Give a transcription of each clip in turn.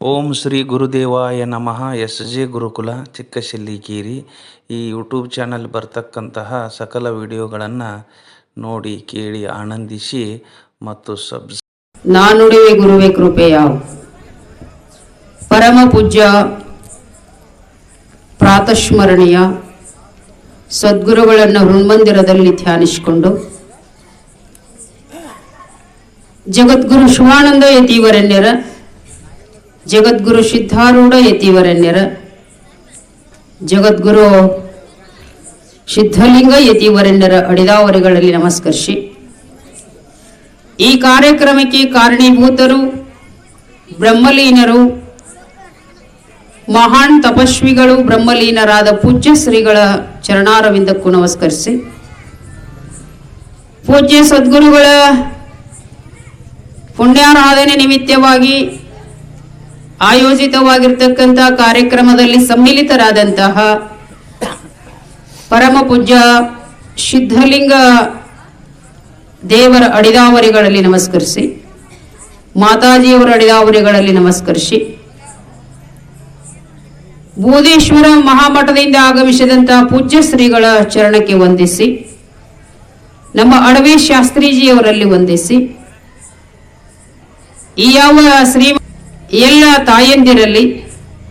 ಓಂ ಶ್ರೀ ಗುರುದೇವಾಯ ನಮಃ. S J ಗುರುಕುಲ ಚಿಕ್ಕಶೆಲ್ಲಿಕೇರಿ ಈ YouTube channel ಬರ್ತಕ್ಕಂತಹ ಸಕಲ ವಿಡಿಯೋಗಳನ್ನು ನೋಡಿ, ಕೇಳಿ, ಆನಂದಿಸಿ ಮತ್ತು ಸಬ್ಸ್ ನಾನುಡಿವೆ ಗುರುವೆ ಕೃಪೆಯ. ಪರಮ ಪೂಜ್ಯ, ಪ್ರಾತಸ್ಮರಣೀಯ ಸದ್ಗುರುಗಳನ್ನು ಹೃನ್ಮಂದಿರದಲ್ಲಿ ಧ್ಯಾನಿಸಿಕೊಂಡು ಜಗದ್ಗುರು ಶಿವಾನಂದ ಯತಿವರಣ್ಯರ ಜಗದ್ಗುರು ಸಿದ್ಧಾರೂಢ ಯತಿವರಣ್ಯರ. ಜಗದ್ಗುರು ಸಿದ್ಧಲಿಂಗ ಯತಿವರಣ್ಯರ ಅಡಿದಾವರಿಗಳಲ್ಲಿ ನಮಸ್ಕರಿಸಿ. ಈ ಕಾರ್ಯಕ್ರಮಕ್ಕೆ ಕಾರಣೀಭೂತರು, ಬ್ರಹ್ಮಲೀನರು, ಮಹಾನ್ ತಪಸ್ವಿಗಳು, ಬ್ರಹ್ಮಲೀನರಾದ ಪೂಜ್ಯ ಶ್ರೀಗಳ ಚರಣಾರವಿಂದಕ್ಕೂ ನಮಸ್ಕರಿಸಿ. ಪೂಜ್ಯ ಸದ್ಗುರುಗಳ ಪುಣ್ಯಾರಾಧನೆ ನಿಮಿತ್ತವಾಗಿ ಆಯೋಜಿತವಾಗಿರ್ತಕ್ಕಂಥ ಕಾರ್ಯಕ್ರಮದಲ್ಲಿ ಸಮ್ಮಿಲಿತರಾದಂತಹ ಪರಮ ಪೂಜ್ಯ ಸಿದ್ಧಲಿಂಗ ದೇವರ ಅಡಿದಾವರಿಗಳಲ್ಲಿ ನಮಸ್ಕರಿಸಿ, ಮಾತಾಜಿಯವರ ಅಡಿದಾವರಿಗಳಲ್ಲಿ ನಮಸ್ಕರಿಸಿ ಬೂದೇಶ್ವರ ಮಹಾಮಠದಿಂದ ಆಗಮಿಸಿದಂತಹ ಪೂಜ್ಯ ಶ್ರೀಗಳ ಚರಣಕ್ಕೆ ವಂದಿಸಿ, ನಮ್ಮ ಅಡವಿ ಶಾಸ್ತ್ರೀಜಿಯವರಲ್ಲಿ ವಂದಿಸಿ, ಈ ಯಾವ ಶ್ರೀ ಎಲ್ಲ ತಾಯಂದಿರಲ್ಲಿ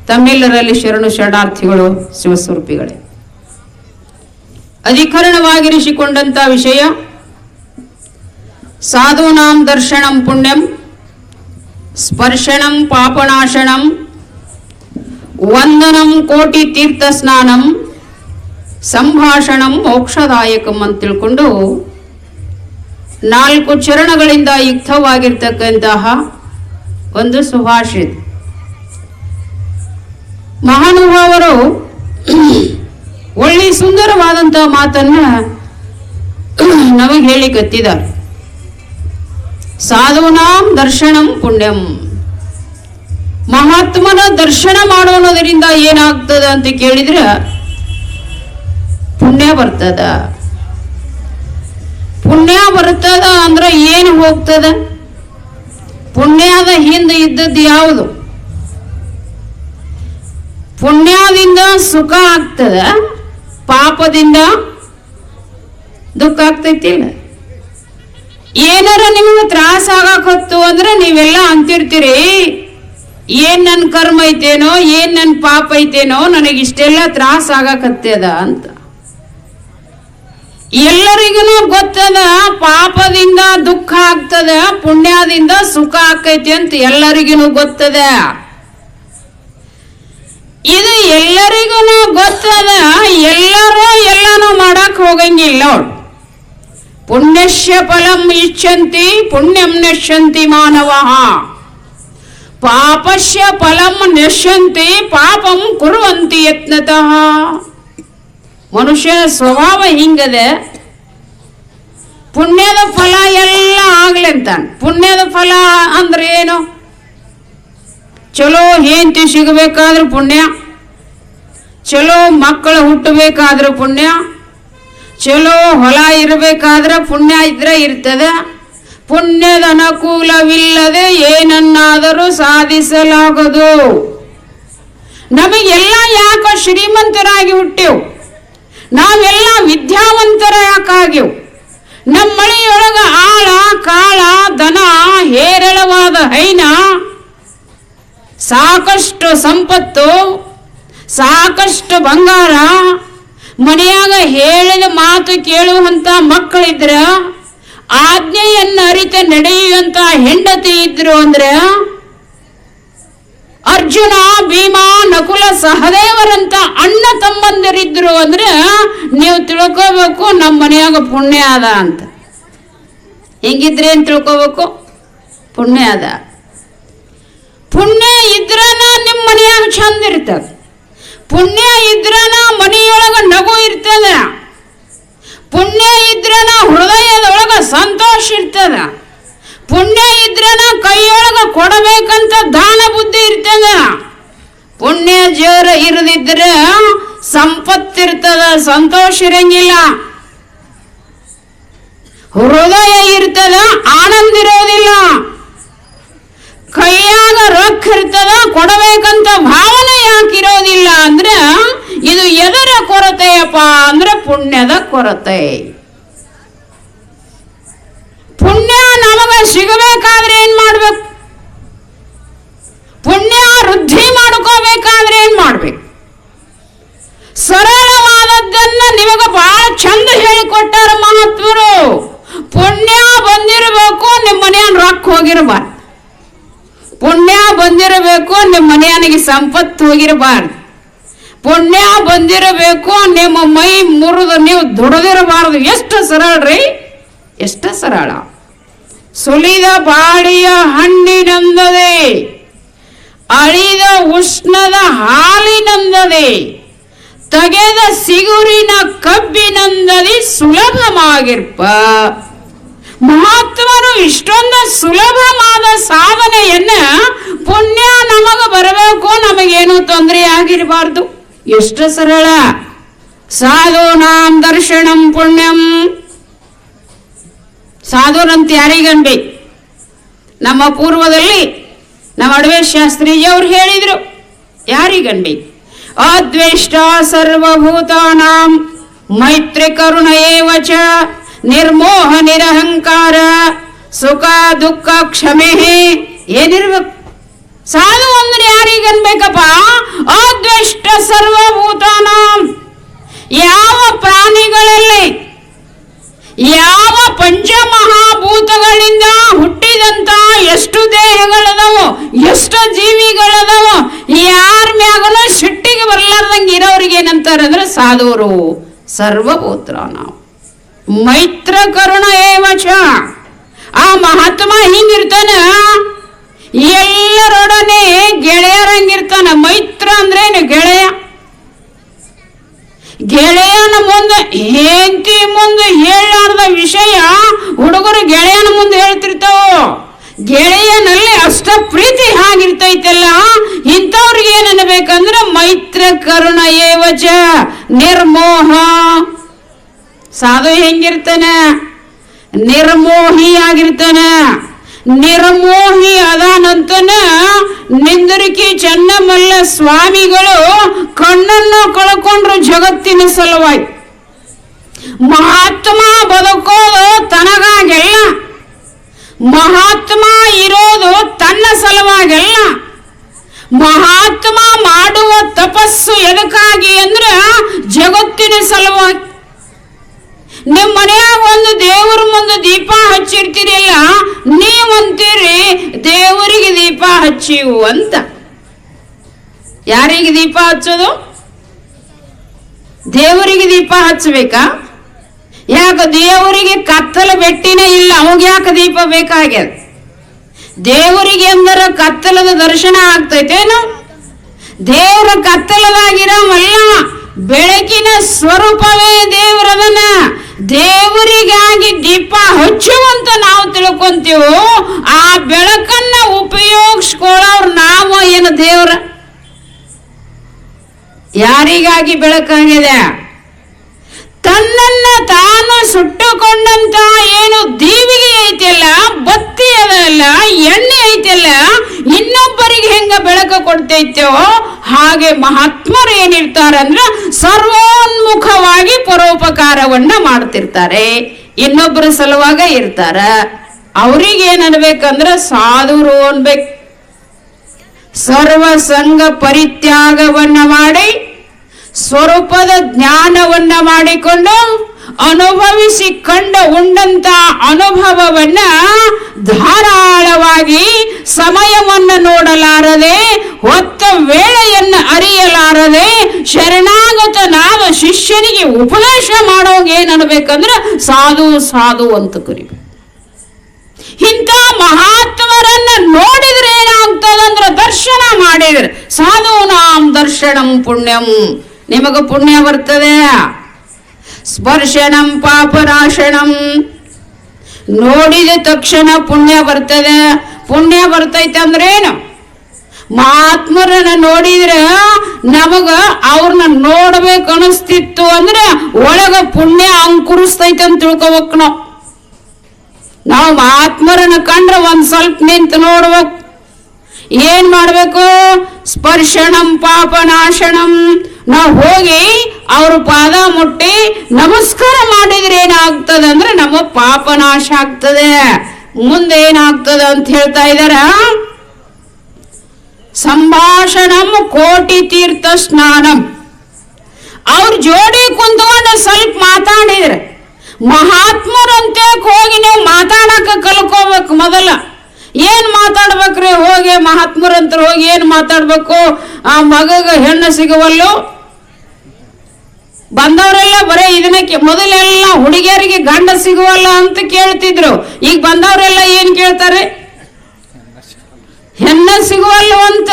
ತಮ್ಮೆಲ್ಲರಲ್ಲಿ ಶರಣು ಶರಣಾರ್ಥಿಗಳು ಶಿವಸ್ವರೂಪಿಗಳೇ. ಅಧಿಕರಣವಾಗಿರಿಸಿಕೊಂಡಂತ ವಿಷಯ, ಸಾಧೂನಾಂ ದರ್ಶನಂ ಪುಣ್ಯಂ, ಸ್ಪರ್ಶನಂ ಪಾಪನಾಶನಂ, ವಂದನಂ ಕೋಟಿ ತೀರ್ಥ ಸ್ನಾನಂ, ಸಂಭಾಷಣಂ ಮೋಕ್ಷದಾಯಕಂ ಅಂತ ತಿಳ್ಕೊಂಡು ನಾಲ್ಕು ಚರಣಗಳಿಂದ ಯುಕ್ತವಾಗಿರ್ತಕ್ಕಂತಹ ಒಂದು ಸುಭಾಷಿತ. ಮಹಾನುಭಾವರು ಒಳ್ಳೆ ಸುಂದರವಾದಂತಹ ಮಾತನ್ನ ನಮಗೆ ಹೇಳಿಕತ್ತಿದ್ದಾರೆ ಸಾಧುನಾಂ ದರ್ಶನಂ ಪುಣ್ಯಂ. ಮಹಾತ್ಮನ ದರ್ಶನ ಮಾಡೋಣದರಿಂದ ಏನಾಗ್ತದ ಅಂತ ಕೇಳಿದ್ರೆ ಪುಣ್ಯ ಬರ್ತದ. ಪುಣ್ಯ ಬರ್ತದ ಅಂದ್ರೆ ಏನು ಹೋಗ್ತದ? ಪುಣ್ಯದ ಹಿಂದೆ ಇದ್ದದ್ದು ಯಾವುದು? ಪುಣ್ಯದಿಂದ ಸುಖ ಆಗ್ತದ, ಪಾಪದಿಂದ ದುಃಖ ಆಗ್ತೈತಿಲ್ಲ ಏನಾರ ನಿಮ್ಗೆ ತ್ರಾಸ ಆಗಾಕತ್ತು ಅಂದ್ರೆ ನೀವೆಲ್ಲ ಅಂತಿರ್ತೀರಿ, ಏನ್ ನನ್ನ ಕರ್ಮ ಐತೇನೋ, ಏನ್ ನನ್ನ ಪಾಪ ಐತೇನೋ, ನನಗೆ ಇಷ್ಟೆಲ್ಲ ತ್ರಾಸ ಆಗಾಕತ್ತದ ಅಂತ. ಎಲ್ಲರಿಗೂ ಗೊತ್ತದ, ಪಾಪದಿಂದ ಆಗ್ತದ ಪುಣ್ಯದಿಂದ ಸುಖ ಆಕೈತಿ ಅಂತ ಎಲ್ಲರಿಗೂ ಗೊತ್ತದ. ಇದು ಎಲ್ಲರಿಗೂ ಗೊತ್ತದ, ಎಲ್ಲರೂ ಎಲ್ಲಾನು ಮಾಡಕ್ ಹೋಗಂಗಿಲ್ಲ ನೋಡ್. ಪುಣ್ಯಶ್ಯ ಫಲಂ ಇಚ್ಛಂತಿ, ಪುಣ್ಯಂ ನಶ್ಯಂತಿ ಮಾನವ. ಪಾಪಶ್ಯ ಫಲಂ ನಶ್ಯಂತಿ, ಪಾಪಂ ಕುರುವಂತಿ ಯತ್ನತಃ. ಮನುಷ್ಯ ಸ್ವಭಾವ ಹಿಂಗದೆ, ಪುಣ್ಯದ ಫಲ ಎಲ್ಲ ಆಗ್ಲಿ ಅಂತಾನೆ ಪುಣ್ಯದ ಫಲ ಅಂದ್ರೆ ಏನು? ಚಲೋ ಹೆಂಡತಿ ಸಿಗಬೇಕಾದ್ರೂ ಪುಣ್ಯ. ಚಲೋ ಮಕ್ಕಳು ಹುಟ್ಟಬೇಕಾದ್ರೂ ಪುಣ್ಯ. ಚಲೋ ಹೊಲ ಇರಬೇಕಾದ್ರೆ ಪುಣ್ಯ ಇದ್ರೆ ಇರ್ತದೆ. ಪುಣ್ಯದ ಅನುಕೂಲವಿಲ್ಲದೆ ಏನನ್ನಾದರೂ ಸಾಧಿಸಲಾಗದು. ನಮಗೆಲ್ಲ ಯಾಕೋ ಶ್ರೀಮಂತರಾಗಿ ಹುಟ್ಟೆವು? ನಾವೆಲ್ಲ ವಿದ್ಯಾವಂತರ ಯಾಕಾಗ್ಯವು? ನಮ್ಮ ಮಳೆಯೊಳಗ ಆಳ, ಕಾಳ, ದನ, ಹೇರಳವಾದ ಹೈನ ಸಾಕಷ್ಟು ಸಂಪತ್ತು, ಸಾಕಷ್ಟು ಬಂಗಾರ, ಮನೆಯಾಗ ಹೇಳಿದ ಮಾತು ಕೇಳುವಂತ ಮಕ್ಕಳಿದ್ರ, ಆಜ್ಞೆಯನ್ನ ಅರಿತ ನಡೆಯುವಂತ ಹೆಂಡತಿ ಇದ್ರು ಅಂದ್ರೆ ಅರ್ಜುನ, ಭೀಮ, ನಕುಲ ಸಹದೇವರಂತ ಅಣ್ಣ ತಮ್ಮಂದಿರಿದ್ರು ಅಂದ್ರೆ ನೀವು ತಿಳ್ಕೋಬೇಕು ನಮ್ಮ ಮನೆಯಾಗ ಪುಣ್ಯ ಅದ ಅಂತ. ಹೆಂಗಿದ್ರೆ ಅಂತ ತಿಳ್ಕೋಬೇಕು? ಪುಣ್ಯ ಅದ. ಪುಣ್ಯ ಇದ್ರನ ನಿಮ್ಮ ಮನೆಯಾಗ ಚಂದ ಇರ್ತದ. ಪುಣ್ಯ ಇದ್ರನ ಮನೆಯೊಳಗ ನಗು ಇರ್ತದ. ಪುಣ್ಯ ಇದ್ರನ ಹೃದಯದೊಳಗ ಸಂತೋಷ ಇರ್ತದ. ಪುಣ್ಯ ಕೊಡಬೇಕಂತ ದಾನ ಬುದ್ಧಿ ಇರ್ತದ ಪುಣ್ಯ ಜೋರ ಇರದಿದ್ರೆ ಸಂಪತ್ತಿರ್ತದ, ಸಂತೋಷ ಇರಂಗಿಲ್ಲ. ಹೃದಯ ಇರ್ತದ, ಆನಂದ ಇರೋದಿಲ್ಲ. ಕೈಯಾಗ ರೊಕ್ಕ ಇರ್ತದ, ಕೊಡಬೇಕಂತ ಭಾವನೆ ಯಾಕಿರೋದಿಲ್ಲ ಅಂದ್ರ, ಇದು ಎದರ ಕೊರತೆಯಪ್ಪ ಅಂದ್ರೆ ಪುಣ್ಯದ ಕೊರತೆ. ಪುಣ್ಯ ನಮಗ ಸಿಗಬೇಕಾದ್ರೆ ಚಂದ ಹೇಳಿಕೊಟ್ಟಾರ ಮಹಾತ್ಮರು. ಪುಣ್ಯ ಬಂದಿರಬೇಕು ನಿಮ್ಮ ಮನೆಯನ್ ರೊಕ್ಕ ಹೋಗಿರಬಾರ್ದು. ಪುಣ್ಯ ಬಂದಿರಬೇಕು ನಿಮ್ಮ ಮನೆಯನಿಗೆ ಸಂಪತ್ತು ಹೋಗಿರಬಾರ್ದು. ಪುಣ್ಯ ಬಂದಿರಬೇಕು, ನಿಮ್ಮ ಮೈ ಮುರಿದು ನೀವು ದುಡದಿರಬಾರದು. ಎಷ್ಟು ಸರಳ ರೀ? ಎಷ್ಟು ಸರಳ. ಸುಲಿದ ಬಾಡಿಯ ಹಣ್ಣಿನಂದದೆ, ಅಳಿದ ಉಷ್ಣದ ಹಾಲಿನಂದದೆ. ತೆಗೆದ ಸಿಗುರಿನ ಕಬ್ಬಿನಂದದಿ ಸುಲಭವಾಗಿರ್ಪ. ಮಹಾತ್ಮರು ಇಷ್ಟೊಂದು ಸುಲಭವಾದ ಸಾಧನೆಯನ್ನ ಪುಣ್ಯ ನಮಗ ಬರಬೇಕು ನಮಗೇನು ತೊಂದರೆ ಆಗಿರಬಾರ್ದು. ಎಷ್ಟು ಸರಳ. ಸಾಧೂನಾಂ ದರ್ಶನಂ ಪುಣ್ಯಂ. ಸಾಧುರಂತ ಯಾರಿಗಂಬಿ ನಮ್ಮ ಪೂರ್ವದಲ್ಲಿ ನಮ್ಮ ಅಡವೆ ಶಾಸ್ತ್ರೀಜಿಯವ್ರು ಹೇಳಿದ್ರು. ಯಾರಿಗನ್ಬೇಕು ಅದ್ವೇಷ್ಟ ಸರ್ವಭೂತಾನಾಂ. ಮೈತ್ರಿ ಕರುಣ ಏವಚ, ನಿರ್ಮೋಹ ನಿರಹಂಕಾರ, ಸುಖ ದುಃಖ ಕ್ಷಮೆ. ಏನಿರ್ಬೇಕು? ಸಾಧು ಅಂದ್ರೆ ಯಾರಿಗನ್ಬೇಕಪ್ಪ ಅದ್ವೇಷ್ಟ ಸರ್ವಭೂತಾನಾಂ. ಯಾವ ಪ್ರಾಣಿಗಳಲ್ಲಿ, ಯಾವ ಪಂಚಮಹಾಭೂತಗಳಿಂದ ಹುಟ್ಟಿದಂತ ಎಷ್ಟು ದೇಹಗಳದವು, ಎಷ್ಟು ಜೀವಿಗಳದಾವೋ ಸಾಧುವರು ಸರ್ವಪುತ್ರ ನಾವು ಮೈತ್ರ ಕರುಣ ಏವಚ. ಆ ಮಹಾತ್ಮ ಹಿಂಗಿರ್ತಾನ? ಎಲ್ಲರೊಡನೆ ಗೆಳೆಯರಂಗಿರ್ತಾನ. ಮೈತ್ರ ಅಂದ್ರೆ ಗೆಳೆಯ? ಗೆಳೆಯನ ಮುಂದೆ ಹೆಂಡತಿ ಮುಂದೆ ಹೇಳಾರ್ದ ವಿಷಯ ಹುಡುಗರು ಗೆಳೆಯನ ಮುಂದೆ ಹೇಳ್ತಿರ್ತಾವ? ಗೆಳೆಯನಲ್ಲಿ ಅಷ್ಟ ಪ್ರೀತಿ ಹಾಗಿರ್ತೈತಲ್ಲ ಇಂಥವ್ರಿಗೆ ಏನ್ ಅನ್ಬೇಕಂದ್ರೆ ಮೈತ್ರ ಕರುಣ ಏವಚ ನಿರ್ಮೋಹ. ಸಾಧು ಹೆಂಗಿರ್ತಾನೆ? ನಿರ್ಮೋಹಿ ಆಗಿರ್ತಾನ. ನಿರ್ಮೋಹಿ ಅದಾನಂತನ ನಿಂದರಿಕೆ ಚೆನ್ನಮಲ್ಲ ಸ್ವಾಮಿಗಳು ಕಣ್ಣನ್ನು ಕಳ್ಕೊಂಡ್ರು ಜಗತ್ತಿನ ಸಲುವಾಗಿ. ಮಹಾತ್ಮ ಬದುಕೋದು ತನಗಾಗೆಲ್ಲ. ಮಹಾತ್ಮ ಇರೋದು ತನ್ನ ಸಲುವಾಗೆಲ್ಲ. ಮಹಾತ್ಮ ಮಾಡುವ ತಪಸ್ಸು ಎದಕ್ಕಾಗಿ ಅಂದ್ರೆ ಜಗತ್ತಿನ ಸಲುವಾಗಿ. ನಿಮ್ಮ ಮನೆಯಾಗ ಒಂದು ದೇವರ ಮುಂದೆ ದೀಪ ಹಚ್ಚಿರ್ತೀರಿಲ್ಲ ನೀವಂತೀರಿ ದೇವರಿಗೆ ದೀಪ ಹಚ್ಚಿವು ಅಂತ. ಯಾರಿಗೆ ದೀಪ ಹಚ್ಚೋದು? ದೇವರಿಗೆ ದೀಪ ಹಚ್ಚಬೇಕಾ? ಯಾಕ ದೇವರಿಗೆ ಕತ್ತಲ ಬೆಟ್ಟಿನೇ ಇಲ್ಲ ಅವಾಗ ಯಾಕೆ ದೀಪ ಬೇಕಾಗ್ಯದ? ದೇವರಿಗೆ ಎಂದರ ಕತ್ತಲದ ದರ್ಶನ ಆಗ್ತೈತೇನು ದೇವರ ಕತ್ತಲದಾಗಿರವಲ್ಲ ಬೆಳಕಿನ ಸ್ವರೂಪವೇ ದೇವರದನ. ದೇವರಿಗಾಗಿ ದೀಪ ಹಚ್ಚುವಂತ ನಾವು ತಿಳ್ಕೊಂತೀವೋ, ಆ ಬೆಳಕನ್ನ ಉಪಯೋಗಿಸ್ಕೊಳ್ಳೋರು ನಾವು ಏನು ದೇವರ? ಯಾರಿಗಾಗಿ ಬೆಳಕಾಗಿದೆ ತನ್ನನ್ನ ತಾನು ಸುಟ್ಟುಕೊಂಡಂತ ಏನು ದೀವಿಗೆ ಐತಿಲ್ಲ, ಬತ್ತಿ ಅದಲ್ಲ, ಎಣ್ಣೆ ಐತಿಲ್ಲ, ಇನ್ನೊಬ್ಬರಿಗೆ ಹೆಂಗ ಬೆಳಕು ಕೊಡ್ತೈತೋ ಹಾಗೆ ಮಹಾತ್ಮರು ಏನಿರ್ತಾರಂದ್ರ ಸರ್ವೋನ್ಮುಖವಾಗಿ ಪರೋಪಕಾರವನ್ನ ಮಾಡ್ತಿರ್ತಾರೆ. ಇನ್ನೊಬ್ಬರ ಸಲುವಾಗ ಇರ್ತಾರ. ಅವ್ರಿಗೆ ಏನನ್ಬೇಕಂದ್ರ ಸಾಧುರು ಅನ್ಬೇಕು. ಸರ್ವ ಸಂಘ ಪರಿತ್ಯಾಗವನ್ನ ಮಾಡಿ ಸ್ವರೂಪದ ಜ್ಞಾನವನ್ನ ಮಾಡಿಕೊಂಡು ಅನುಭವಿಸಿ ಕಂಡ ಉಂಡಂತ ಅನುಭವವನ್ನ ಧಾರಾಳವಾಗಿ ಸಮಯವನ್ನ ನೋಡಲಾರದೆ, ಹೊತ್ತ ವೇಳೆಯನ್ನ ಅರಿಯಲಾರದೆ, ಶರಣಾಗತ ನಾವ ಶಿಷ್ಯನಿಗೆ ಉಪದೇಶ ಮಾಡೋಂಗೆ ಏನನ್ಬೇಕಂದ್ರೆ ಸಾಧು ಸಾಧು ಅಂತ ಕರಿಬೇಕು. ಇಂಥ ಮಹಾತ್ಮರನ್ನ ನೋಡಿದ್ರೆ ಏನಾಗ್ತದಂದ್ರ ದರ್ಶನ ಮಾಡಿದ್ರೆ ಸಾಧೂನಾಂ ದರ್ಶನಂ ಪುಣ್ಯಂ ನಿಮಗ ಪುಣ್ಯ ಬರ್ತದೆ. ಸ್ಪರ್ಶನಂ ಪಾಪನಾಶನಂ. ನೋಡಿದ ತಕ್ಷಣ ಪುಣ್ಯ ಬರ್ತದೆ. ಪುಣ್ಯ ಬರ್ತೈತೆ ಅಂದ್ರೇನು ಮಹಾತ್ಮರನ್ನ ನೋಡಿದ್ರೆ ನಮಗ ಅವ್ರನ್ನ ನೋಡ್ಬೇಕು ಅನಿಸ್ತಿತ್ತು ಅಂದ್ರೆ ಒಳಗ ಪುಣ್ಯ ಅಂಕುರಿಸ್ತೈತೆ ಅಂತ ತಿಳ್ಕೊಬೇಕು ನಾವು. ನಾವು ಮಹಾತ್ಮರನ್ನ ಕಂಡ್ರೆ ಒಂದ್ ಸ್ವಲ್ಪ ನಿಂತು ನೋಡ್ಬೇಕು. ಏನ್ ಮಾಡ್ಬೇಕು? ಸ್ಪರ್ಶನಂ ಪಾಪನಾಶನಂ. ನಾವು ಹೋಗಿ ಅವ್ರ ಪಾದ ಮುಟ್ಟಿ ನಮಸ್ಕಾರ ಮಾಡಿದ್ರೆ ಏನಾಗ್ತದೆ ಅಂದ್ರೆ ನಮ್ಮ ಪಾಪನಾಶ ಆಗ್ತದೆ. ಮುಂದೆ ಏನಾಗ್ತದೆ ಅಂತ ಹೇಳ್ತಾ ಇದಾರ? ಸಂಭಾಷಣಂ ಕೋಟಿ ತೀರ್ಥ ಸ್ನಾನಂ. ಅವ್ರ ಜೋಡಿ ಕುಂತ್ಕೊಂಡು ಸ್ವಲ್ಪ ಮಾತಾಡಿದ್ರೆ. ಮಹಾತ್ಮರಂತೆ ಹೋಗಿ ನೀವು ಮಾತಾಡಕ ಕಲ್ಕೋಬೇಕು ಮೊದಲ. ಏನ್ ಮಾತಾಡ್ಬೇಕ್ರಿ? ಹೋಗಿ ಮಹಾತ್ಮರಂತರು ಹೋಗಿ ಏನು ಮಾತಾಡಬೇಕು? ಆ ಮಗಗ ಹೆಣ್ಣು ಸಿಗವಲ್ಲು? ಬಂದವರೆಲ್ಲ ಬರೀ ಇದನ್ನ ಮೊದಲೆಲ್ಲ ಹುಡುಗಿಯರಿಗೆ ಗಂಡ ಸಿಗುವಲ್ಲ ಅಂತ ಕೇಳ್ತಿದ್ರು. ಈಗ ಬಂದವರೆಲ್ಲ ಏನ್ ಕೇಳ್ತಾರೆ? ಹೆಣ್ಣ ಸಿಗುವಲ್ಲ ಅಂತ.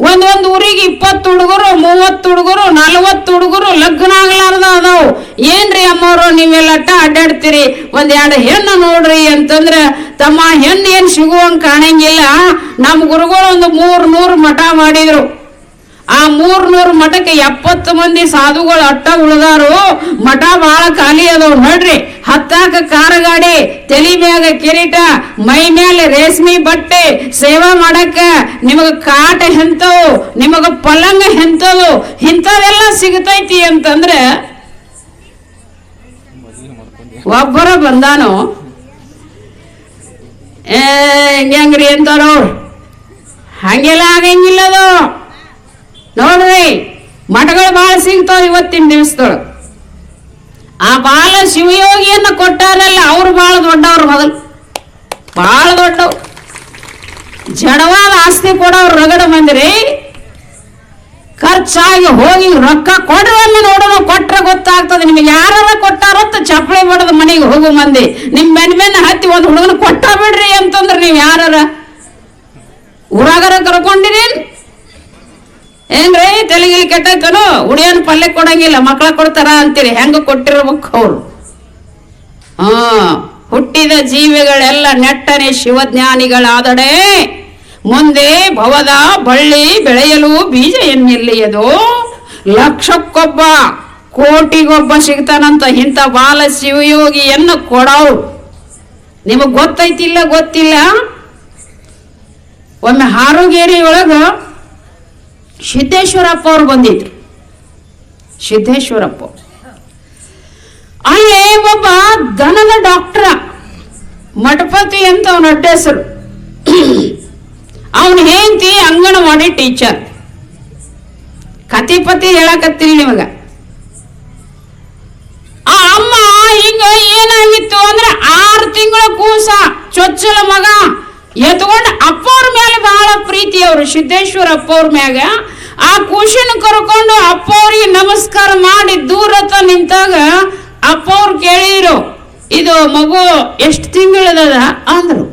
ಒಂದೊಂದು ಊರಿಗೆ ಇಪ್ಪತ್ತು ಹುಡುಗರು, ಮೂವತ್ತು ಹುಡುಗರು, ನಲವತ್ತು ಹುಡುಗರು ಲಗ್ನ ಆಗ್ಲಾರ್ದ ಅದಾವು. ಏನ್ರಿ ಅಮ್ಮವ್ರು ನೀವೆಲ್ಲಟ್ಟ ಅಡ್ಡಾಡ್ತೀರಿ? ಒಂದ್ ಎರಡು ಹೆಣ್ಣು ನೋಡ್ರಿ ಅಂತಂದ್ರ ತಮ್ಮ ಹೆಣ್ಣು ಏನ್ ಸಿಗುವಂಗ್ ಕಾಣಂಗಿಲ್ಲ. ನಮ್ಮ ಗುರುಗಳು ಒಂದು ಮೂರ್ ನೂರು ಮಠ ಮಾಡಿದ್ರು. ಆ ಮೂರ್ ನೂರು ಮಠಕ್ಕೆ ಎಪ್ಪತ್ತು ಮಂದಿ ಸಾಧುಗಳು ಅಟ್ಟ ಉಳಿದಾರು, ಮಠ ಬಹಳ ಖಾಲಿ ಅದಾವ್ ನೋಡ್ರಿ. ಹತ್ತಾಕ ಕಾರ ಗಾಡಿ ತಲಿ ಮ್ಯಾಗ ಕಿರೀಟ, ಮೈ ಮೇಲೆ ರೇಷ್ಮಿ ಬಟ್ಟೆ, ಸೇವಾ ಮಾಡಕ್ಕ ನಿಮಗ ಕಾಟ ಎಂತವು ನಿಮಗ ಪಲ್ಲಂಗ ಎಂತವು ಇಂಥವೆಲ್ಲ ಸಿಗತೈತಿ ಅಂತಂದ್ರೆ ಒಬ್ಬರ ಬಂದಾನು? ಏ, ಹೆಂಗ್ರಿ ಅವ್ರು? ಹಂಗೆಲ್ಲ ಆಗಂಗಿಲ್ಲ ಅದು ನೋಡ್ರಿ, ಮಠಗಳು ಬಹಳ ಸಿಗ್ತಾವ ಇವತ್ತಿನ ದಿವಸದೊಳಗೆ. ಆ ಬಾಲ ಶಿವಯೋಗಿಯನ್ನ ಕೊಟ್ಟಾರಲ್ಲ ಅವ್ರು ಬಹಳ ದೊಡ್ಡವ್ರು ಮೊದಲು. ಬಹಳ ದೊಡ್ಡವ್ರು. ಜಡವಾದ ಆಸ್ತಿ ಕೊಡೋರು ರಗಡ ಮಂದಿರಿ, ಖರ್ಚಾಗಿ ಹೋಗಿ ರೊಕ್ಕ ಒಮ್ಮೆ ನೋಡೋಣ ಕೊಟ್ರೆ ಗೊತ್ತಾಗ್ತದೆ. ನಿಮಗೆ ಯಾರ ಕೊಟ್ಟಾರಂತ ಚಪ್ಪಳಿ ಬಡದ ಮನೆಗೆ ಹೋಗು ಮಂದಿ. ನಿಮ್ ಬೆನ್ ಹತ್ತಿ ಒಂದು ಹುಡುಗನ ಕೊಟ್ಟ ಬಿಡ್ರಿ ಅಂತಂದ್ರೆ ನೀವು ಯಾರ ಊರಾಗರ ಕರ್ಕೊಂಡಿರೇನ್? ಏನ್ರಿ ತಲೆಗಿಲಿ ಕೆಟ್ಟೈತನು ಉಡಿಯನ್ ಪಲ್ಯ ಕೊಡಂಗಿಲ್ಲ ಮಕ್ಕಳ ಕೊಡ್ತಾರ ಅಂತೀರಿ. ಹೆಂಗ ಕೊಟ್ಟಿರ್ಬೇಕು ಅವ್ರು? ಹಾ, ಹುಟ್ಟಿದ ಜೀವಿಗಳೆಲ್ಲ ನೆಟ್ಟನೆ ಶಿವಜ್ಞಾನಿಗಳಾದಡೆ. ಮುಂದೆ ಭವದ ಬಳ್ಳಿ ಬೆಳೆಯಲು ಬೀಜ ಎನ್ನಿಲ್ಲಿಯದು? ಲಕ್ಷಕ್ಕೊಬ್ಬ ಕೋಟಿಗೊಬ್ಬ ಸಿಗ್ತಾನಂತ ಇಂಥ ಬಾಲ ಶಿವಯೋಗಿಯನ್ನು ಕೊಡವು ನಿಮಗ್ ಗೊತ್ತೈತಿಲ್ಲ, ಗೊತ್ತಿಲ್ಲ? ಒಮ್ಮೆ ಹಾರುಗೇರಿ ಒಳಗ ಸಿದ್ದೇಶ್ವರಪ್ಪ ಅವ್ರು ಬಂದಿದ್ರು. ಸಿದ್ದೇಶ್ವರಪ್ಪ ಅಲ್ಲಿ ಒಬ್ಬ ದನದ ಡಾಕ್ಟ್ರ, ಮಠಪತಿ ಅಂತ ಅವನ ಅಡ್ಡ ಹೆಸರು ಅವನ ಹೆಂಡತಿ ಅಂಗನವಾಡಿ ಟೀಚರ್. ಕತಿಪತಿ ಹೇಳಕತ್ತೀನಿ ನಿಮಗ. ಆ ಅಮ್ಮ ಹಿಂಗ ಏನಾಗಿತ್ತು ಅಂದ್ರೆ ಆರು ತಿಂಗಳ ಕೂಸ ಚೊಚ್ಚಲ ಮಗ ಎತ್ಕೊಂಡು ಅಪ್ಪವ್ರ ಮೇಲೆ ಬಹಳ ಪ್ರೀತಿ ಅವರು, ಸಿದ್ದೇಶ್ವರ ಅಪ್ಪವ್ರ ಮ್ಯಾಗ. ಆ ಖುಷಿನ ಕರ್ಕೊಂಡು ಅಪ್ಪವ್ರಿಗೆ ನಮಸ್ಕಾರ ಮಾಡಿ ದೂರತ ನಿಂತಾಗ ಅಪ್ಪವ್ರು ಕೇಳಿದ್ರು, ಇದು ಮಗು ಎಷ್ಟು ತಿಂಗಳದ ಅಂದ್ರು.